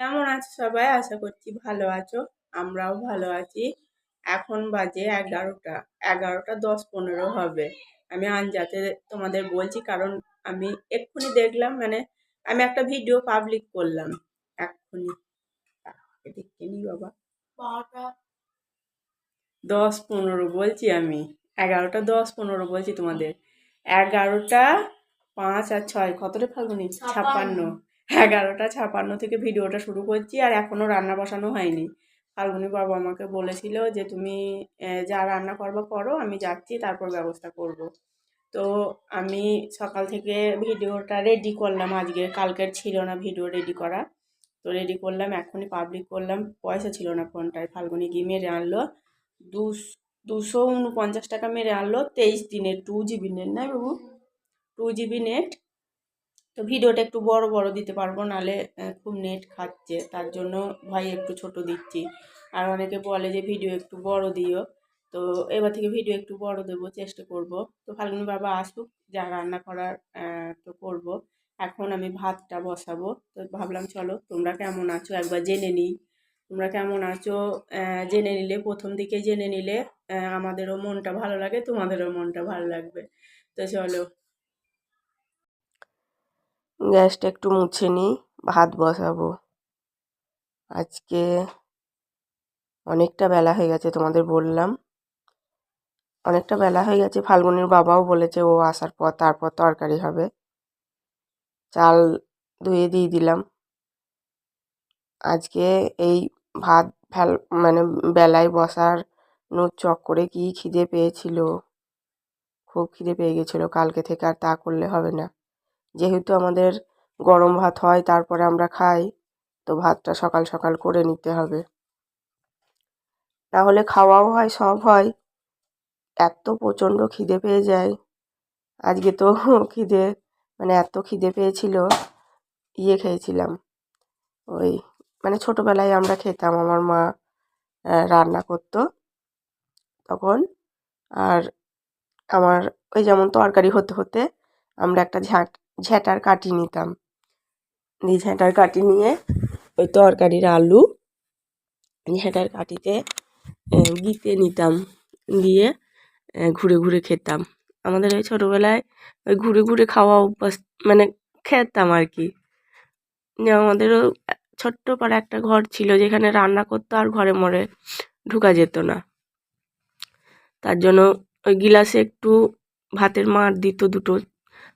কেমন আছো সবাই? আশা করছি ভালো আছো আমরাও ভালো আছি। এখন বাজে এগারোটা এগারোটা দশ পনেরো হবে। আমি আনজাতে তোমাদের বলছি কারণ আমি এক্ষুনি দেখলাম মানে আমি একটা ভিডিও পাবলিক করলাম। এক্ষুনি। দেখে নি বাবা। দশ পনেরো বলছি আমি। এগারোটা দশ পনেরো বলছি তোমাদের। এগারোটা পাঁচ আর ছয় কতটা ফাল্গুনি? ছাপ্পান্ন। এগারোটা ছাপান্ন থেকে ভিডিওটা শুরু করছি আর এখনও রান্না বসানো হয়নি। ফাল্গুনি বাবা আমাকে বলেছিল যে তুমি যা রান্না করবা করো, আমি যাচ্ছি, তারপর ব্যবস্থা করব। তো আমি সকাল থেকে ভিডিওটা রেডি করলাম আজকে। কালকের ছিল না ভিডিও রেডি করা। তো রেডি করলাম, এখনই পাবলিক করলাম। পয়সা ছিল না ফোনটায়। ফাল্গুনি গিয়ে মেরে আনলো। দুশ উনপঞ্চাশ টাকা মেরে আনলো। তেইশ দিনের টু জিবি নেট নাই বাবু? টু জিবি নেট তো ভিডিওটা একটু বড় বড় দিতে পারব, নালে খুব নেট খাচ্ছে। তার জন্য ভাই একটু ছোট দিচ্ছি। আর অনেকে বলে যে, ভিডিও একটু বড় দিও। তো এবার থেকে ভিডিও একটু বড় দেবো, চেষ্টা করব। তো ফাল্গুনি বাবা আসুক, যা রান্না করার তো করব। এখন আমি ভাতটা বসাবো। তো ভাবলাম, চলো, তোমরা কেমন আছো? একবার জেনে নিই। তোমরা কেমন আছো? জেনে নিলে, প্রথম দিকে জেনে নিলে আমাদেরও মনটা ভালো লাগে, তোমাদেরও মনটা ভালো লাগবে। তো চলো গ্যাসটা একটু মুছে নিই, ভাত বসাবো। আজকে অনেকটা বেলা হয়ে গেছে তোমাদের বললাম। অনেকটা বেলা হয়ে গেছে, ফাল্গুনির বাবাও বলেছে ও আসার পর তারপর তরকারি হবে। চাল ধুয়ে দিয়ে দিলাম। আজকে এই ভাত ফেল মানে বেলায় বসার নো চক্করে কি খিদে পেয়েছিল? খুব খিদে পেয়ে গেছিল, কালকে থেকে আর তা করলে হবে না। যেহেতু আমাদের গরম ভাত হয়, তারপরে আমরা খাই, তো ভাতটা সকাল সকাল করে নিতে হবে। না হলে খাওয়াও হয়, সব হয়। এত প্রচণ্ড খিদে পেয়ে যায়। আজকে তো খিদে মানে এত খিদে পেয়েছিল ইয়ে খেয়েছিলাম। ওই মানে ছোটোবেলায় আমরা খেতাম, আমার মা রান্না করতো তখন। আর আমার, ওই যেমন তরকারি হতে হতে আমরা একটা ঝাঁট ঝ্যাঁটার কাটি নিতাম। দিয়ে ঝ্যাঁটার কাটি নিয়ে ওই তরকারির আলু ঝ্যাঁটার আহ, গিতে নিতাম। দিয়ে ঘুরে ঘুরে খেতাম। আমাদের ওই ছোটোবেলায় ওই ঘুরে ঘুরে খাওয়া অভ্যাস মানে খেতাম আর কি যে আমাদেরও ছোট্ট পাড়া একটা ঘর ছিল যেখানে রান্না করতো আর ঘরে মরে ঢুকা যেত না। তার জন্য ওই গিলাসে একটু ভাতের মার দিত দুটো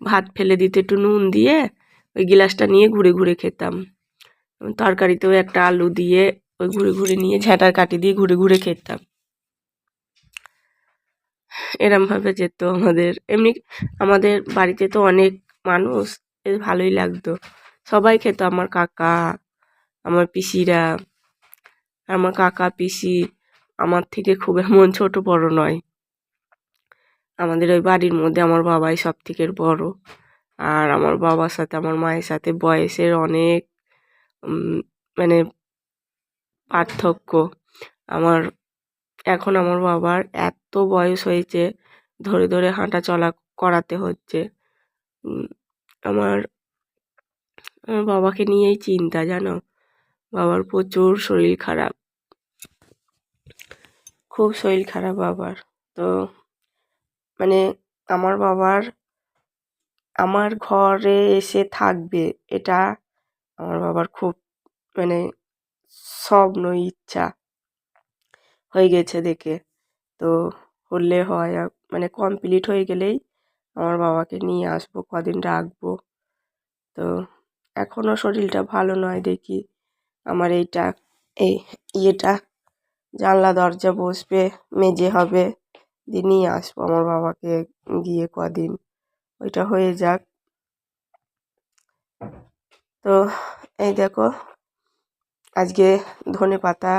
ভাত ফেলে দিত একটু নুন দিয়ে ওই গিলাসটা নিয়ে ঘুরে ঘুরে খেতাম। তরকারিতেও একটা আলু দিয়ে ওই ঘুরে ঘুরে নিয়ে ঝাঁটার কাটি দিয়ে ঘুরে ঘুরে খেতাম। এরমভাবে যেত আমাদের। এমনি আমাদের বাড়িতে তো অনেক মানুষ বেশ ভালোই লাগতো। সবাই খেত আমার কাকা, আমার পিসিরা, আমার কাকা, পিসি, আমার থেকে খুব এমন ছোট বড় নয়। আমাদের ওই বাড়ির মধ্যে আমার বাবাই সব থেকে বড়। আর আমার বাবার সাথে, আমার মায়ের সাথে বয়সের অনেক মানে পার্থক্য। আমার, এখন আমার বাবার এত বয়স হয়েছে, ধরে ধরে হাঁটা চলা করাতে হচ্ছে। আমার আমার বাবাকে নিয়েই চিন্তা, জানো? বাবার প্রচুর শরীর খারাপ। খুব শরীর খারাপ বাবার। তো মানে আমার বাবার, আমার ঘরে এসে থাকবে, এটা আমার বাবার খুব মানে স্বপ্ন, ইচ্ছা হয়ে গেছে দেখে। তো হলে হয় মানে কমপ্লিট হয়ে গেলেই আমার বাবাকে নিয়ে আসব, কদিন রাখব। তো এখনও শরীরটা ভালো নয় দেখি, আমার এইটা, এই ইয়েটা, জানলা দরজা বসবে, মেজে হবে। দিয়ে নিয়ে আসব আমার বাবাকে গিয়ে কদিন। ওইটা হয়ে যাক। তো এই দেখো, আজকে ধনে পাতা,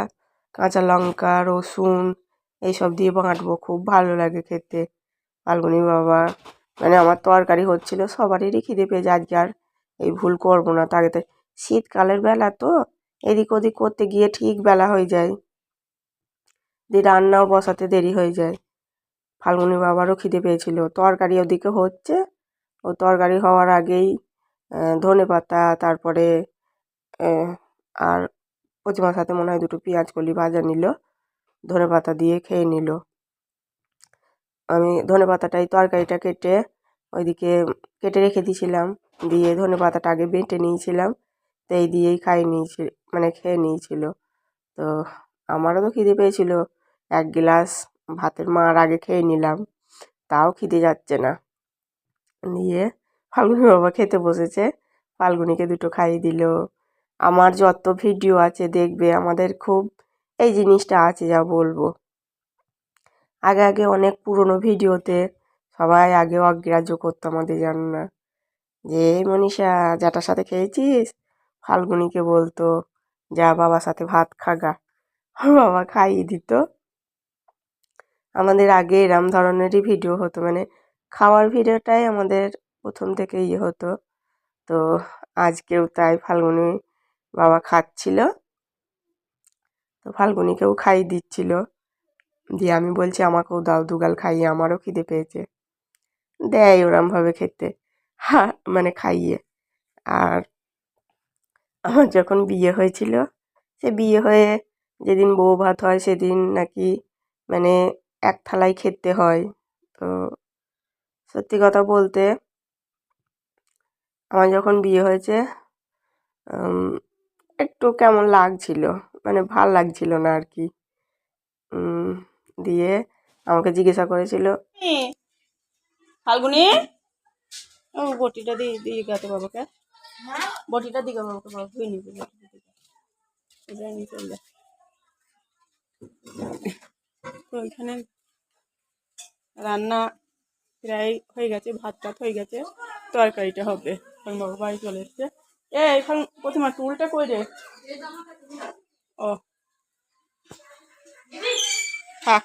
কাঁচা লঙ্কা, রসুন এইসব দিয়ে বাঁটবো। খুব ভালো লাগে খেতে। ফাল্গুনি বাবা মানে আমার তরকারি হচ্ছিল সবারই খিদে পেয়েছে আজকে আর এই ভুল করব না। তাকে তো শীতকালের বেলা তো এদিক ওদিক করতে গিয়ে ঠিক বেলা হয়ে যায়। দিয়ে রান্নাও বসাতে দেরি হয়ে যায়। ফাল্গুনি বাবারও খিদে পেয়েছিল। তরকারি ওদিকে হচ্ছে। ও তরকারি হওয়ার আগেই ধনে পাতা, তারপরে আর প্রতিমার সাথে মনে হয় দুটো পেঁয়াজ কলি ভাজা নিল। ধনে পাতা দিয়ে খেয়ে নিল। আমি ধনে পাতাটাই তরকারিটা কেটে ওইদিকে কেটে রেখে দিয়েছিলাম। দিয়ে ধনে পাতাটা আগে বেটে নিয়েছিলাম। তো এই দিয়েই খাই নিয়েছি মানে খেয়ে নিয়েছিল। তো আমারও তো খিদে পেয়েছিল। এক গ্লাস ভাতের মার আগে খেয়ে নিলাম। তাও খিদে যাচ্ছে না। দিয়ে ফাল্গুনি বাবা খেতে বসেছে। ফাল্গুনিকে দুটো খাইয়ে দিল। আমার যত ভিডিও আছে দেখবে, আমাদের খুব এই জিনিসটা আছে যা বলব। আগে আগে অনেক পুরনো ভিডিওতে সবাই আগে অগ্রাহ্য করতো আমাদের জানো না যে, মনীষা, যাটার সাথে খেয়েছিস? ফাল্গুনিকে বলতো, যা বাবার সাথে ভাত খাগা। বাবা খাইয়ে দিত। আমাদের আগে এরম ধরনেরই ভিডিও হতো মানে খাওয়ার ভিডিওটাই আমাদের প্রথম থেকে ইয়ে হতো। তো আজকেও তাই ফাল্গুনি বাবা খাচ্ছিল। তো ফাল্গুনিকেও খাইয়ে দিচ্ছিল। দিয়ে আমি বলছি, আমাকেও দাও দুগাল খাইয়ে, আমারও খিদে পেয়েছে। দেয় ওরমভাবে খেতে, হা মানে খাইয়ে। আর আমার যখন বিয়ে হয়েছিল, সে বিয়ে হয়ে যেদিন বউ ভাত হয় সেদিন নাকি মানে এক থালায় খেতে হয়। তো সত্যি কথা বলতে আমার যখন বিয়ে হয়েছে একটু কেমন লাগছিল মানে ভালো লাগছিল না আর কি। দিয়ে আমাকে জিজ্ঞাসা করেছিল ফাল্গুনি বটিটা দিয়ে দিয়ে গাতে বাবাকে। বটিটা দিকে বাবাকে বাবা, ধুয়ে নিবি, বটিটা দিকে তো ওইখানে রান্না প্রায় হয়ে গেছে ভাত টাত হয়ে গেছে, তরকারিটা হবে। বাবা বাড়ি চলে এসছে। এ, এখন প্রথমে টুলটা কই রে? ও। থাক।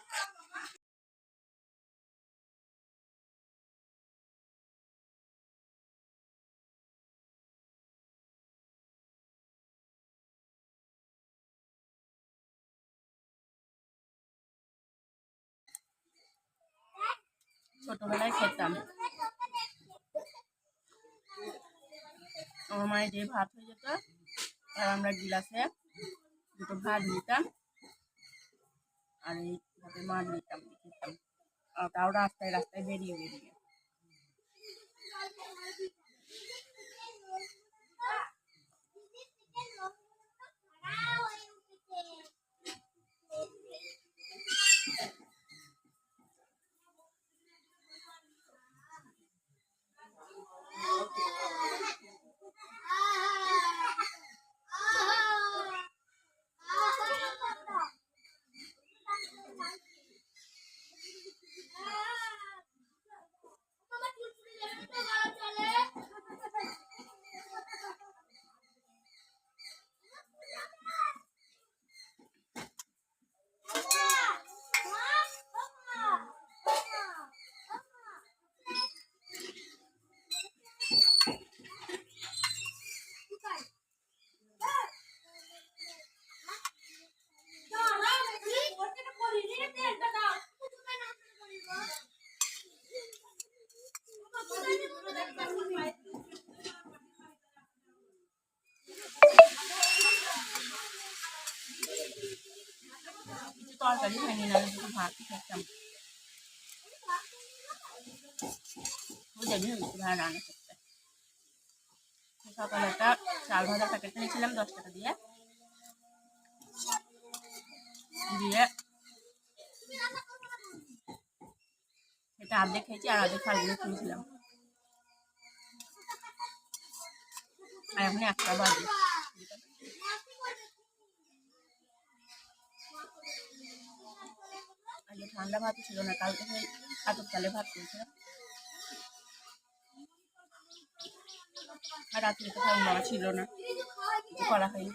ছোটবেলায় খেতাম। আমার মায়ের যে ভাত হয়ে যেত আর আমরা গিলাসে দুটো ভাত নিতাম আর এই ভাতে মাছ নিতাম খেতাম আর তাও রাস্তায় রাস্তায় বেরিয়ে বেরিয়ে। তরকারি হয়নি না দুটো ভাত খেতাম। বুঝে নিয়ে ভাত রান্না করতে। সকালে একটা চাল ভাজা প্যাকেট নিয়েছিলাম, দশ টাকা দিয়ে। দিয়ে এটা আর্ধেক খেয়েছি, আর আর্ধেক ফালগুলো খেয়েছিলাম আর এখন একটা বাজে আজকে ঠান্ডা ভাত ছিল না, কালকে সেই আতপ চালে ভাত করেছিলাম। আর রাত্রে তো খাওয়া ছিল না করা হয়নি।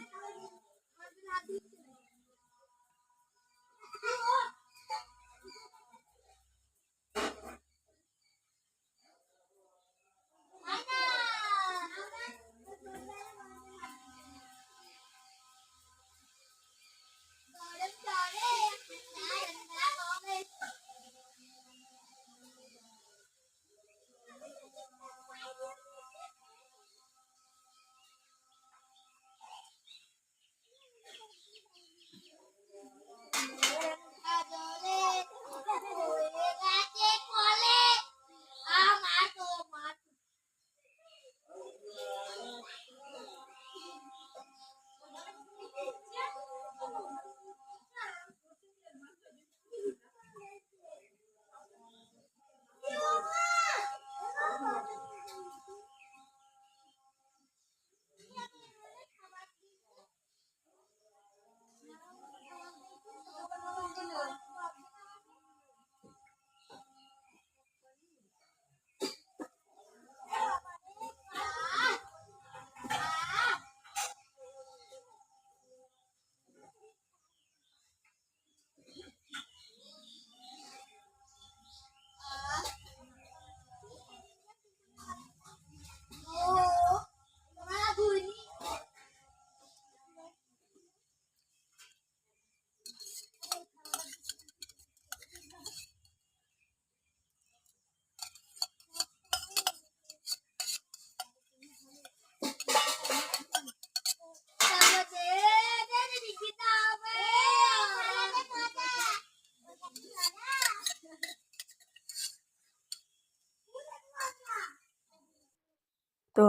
তো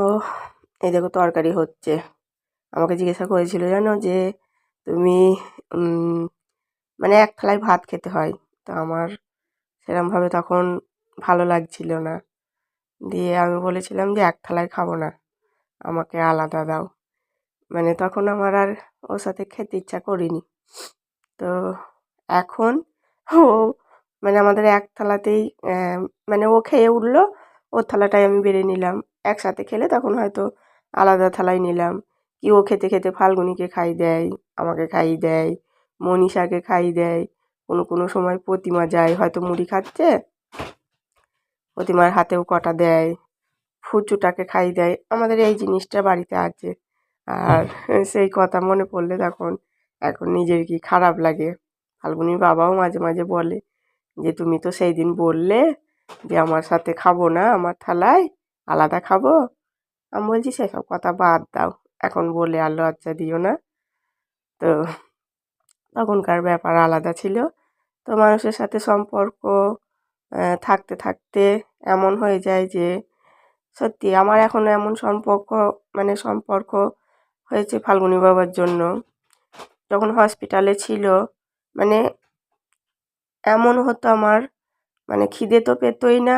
এই দেখো তরকারি হচ্ছে। আমাকে জিজ্ঞাসা করেছিল, জানো যে তুমি মানে এক থালায় ভাত খেতে হয়? তো আমার সেরমভাবে তখন ভালো লাগছিল না। দিয়ে আমি বলেছিলাম যে এক থালায় খাব না, আমাকে আলাদা দাও। মানে তখন আমার আর ওর সাথে খেতে ইচ্ছা করিনি। তো এখন ও মানে আমাদের এক থালাতেই মানে ও খেয়ে উঠল, ওর থালাটাই আমি বেড়ে নিলাম। একসাথে খেলে তখন হয়তো আলাদা থালায় নিলাম। কি ও খেতে খেতে ফাল্গুনিকে খাই দেয় আমাকে খাই দেয় মনীষাকে খাই দেয় কোনো কোনো সময় প্রতিমা যায় হয়তো মুড়ি খাচ্ছে প্রতিমার হাতেও কটা দেয় ফুচুটাকে খাই দেয়। আমাদের এই জিনিসটা বাড়িতে আছে। আর সেই কথা মনে পড়লে তখন এখন নিজের কি খারাপ লাগে? ফাল্গুনির বাবাও মাঝে মাঝে বলে যে তুমি তো সেই দিন বললে যে আমার সাথে খাব না আমার থালায়। আলাদা খাব? আমি বলছি, সেসব কথা বাদ দাও। এখন বলে আর লজ্জা দিও না। তো তখনকার ব্যাপার আলাদা ছিল। তো মানুষের সাথে সম্পর্ক থাকতে থাকতে এমন হয়ে যায় যে, সত্যি আমার এখন এমন সম্পর্ক মানে সম্পর্ক হয়েছে ফাল্গুনি বাবার জন্য। যখন হসপিটালে ছিল মানে এমন হতো আমার মানে খিদে তো পেতোই না।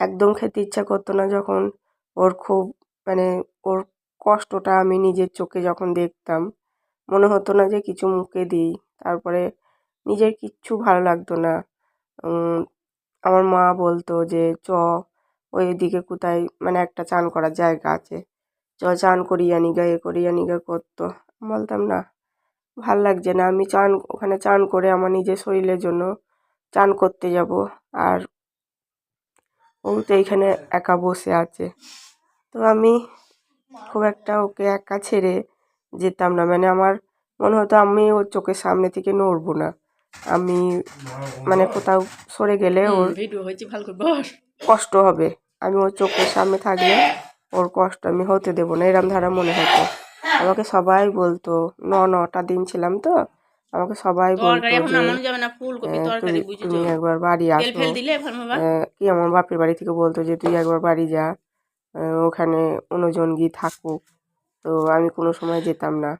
একদম খেতে ইচ্ছা করতো না যখন ওর খুব মানে ওর কষ্টটা আমি নিজের চোখে যখন দেখতাম, মনে হতো না যে কিছু মুখে দিই। তারপরে নিজের কিচ্ছু ভালো লাগতো না। আমার মা বলতো যে, চ, ওই দিকে কোথায় মানে একটা চান করার জায়গা আছে। চ, চান করিয়ে আনি গা, এ করিয়ে আনি গা করতো। বলতাম, না, ভালো লাগছে না। আমি চান, ওখানে চান করে আমার নিজের শরীরের জন্য চান করতে যাব। আর ও তো এইখানে একা বসে আছে। তো আমি খুব একটা ওকে একা ছেড়ে যেতাম না। মানে আমার মনে হতো আমি ওর চোখের সামনে থেকে নড়বো না। আমি মানে কোথাও সরে গেলে ওর কষ্ট হবে। আমি ওর চোখের সামনে থাকলে ওর কষ্ট আমি হতে দেবো না এরম ধারা মনে হতো। আমাকে সবাই বলতো ন নটা দিন ছিলাম তো। আমাকে সবাই বলতো যে একবার বাড়ি আসো। ফেল দিলে ভালো বাবা? আহ, কি আমার বাপের বাড়ি থেকে বলতো যে তুই একবার বাড়ি যা ওখানে অন্যজন গিয়ে থাকুক। তো আমি কোনো সময় যেতাম না।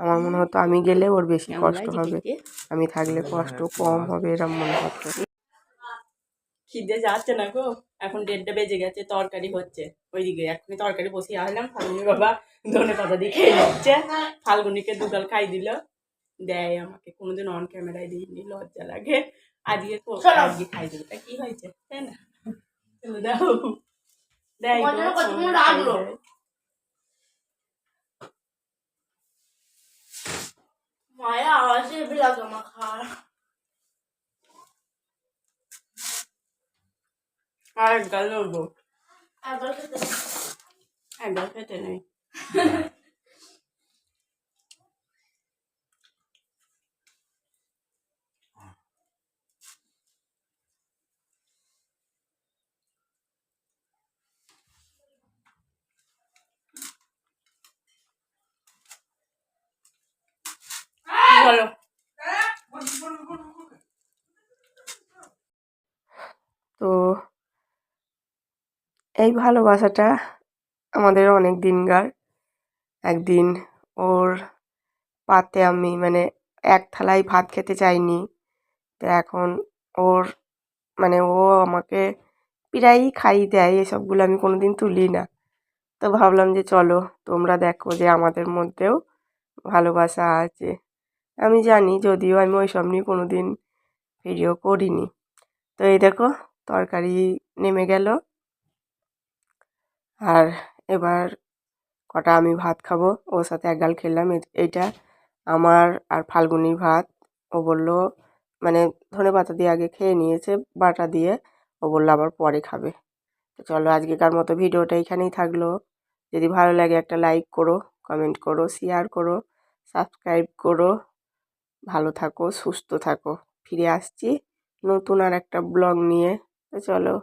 আমার মনে হতো আমি গেলে ওর বেশি কষ্ট হবে? আমি থাকলে কষ্ট কম হবে এরম মনে হতো। খিদে যাচ্ছে না গো। এখন দেড়টা বেজে গেছে তরকারি হচ্ছে। ওইদিকে এখনই তরকারি বসিয়ে আসলাম ফাল্গুনি বাবা ধনে পাতা দিয়ে খেয়ে নিচ্ছে। ফাল্গুনিকে দুগাল খাই দিল। দেয় আমাকে। কোনোদিন অন ক্যামেরায় দিইনি লজ্জা লাগে। আজকে আজকে খাই তা কি হয়েছে? তাই না? চলো দাও। দেয়। মায়া আওয়াজে লাগে আমার খাওয়ার। আর গাল এক গাল খেতে নেই বলো তো এই ভালোবাসাটা আমাদের অনেক দিনকার। একদিন ওর পাতে আমি মানে এক থালায় ভাত খেতে চাইনি। তো এখন ওর মানে ও আমাকে প্রায়ই খাইয়ে দেয়, এসবগুলো আমি কোনো দিন তুলি না। তো ভাবলাম যে চলো, তোমরা দেখো যে আমাদের মধ্যেও ভালোবাসা আছে। আমি জানি, যদিও আমি ওই সব নিয়ে কোনো দিন ভিডিও করিনি। তো এই দেখো, তরকারি নেমে গেল। আর এবার কটা আমি ভাত খাব, ওর সাথে এক গাল খেলাম এইটা আমার আর ফাল্গুনির ভাত। ও বলল মানে ধনে পাতা দিয়ে আগে খেয়ে নিয়েছে, বাটা দিয়ে। ও বলল, আবার পরে খাবে। তো চলো, আজকেকার মতো ভিডিওটা এখানেই থাকল। যদি ভালো লাগে একটা লাইক করো, কমেন্ট করো, শেয়ার করো, সাবস্ক্রাইব করো। ভালো থাকো, সুস্থ থাকো। ফিরে আসছি নতুন আর একটা ব্লগ নিয়ে। তো চলো।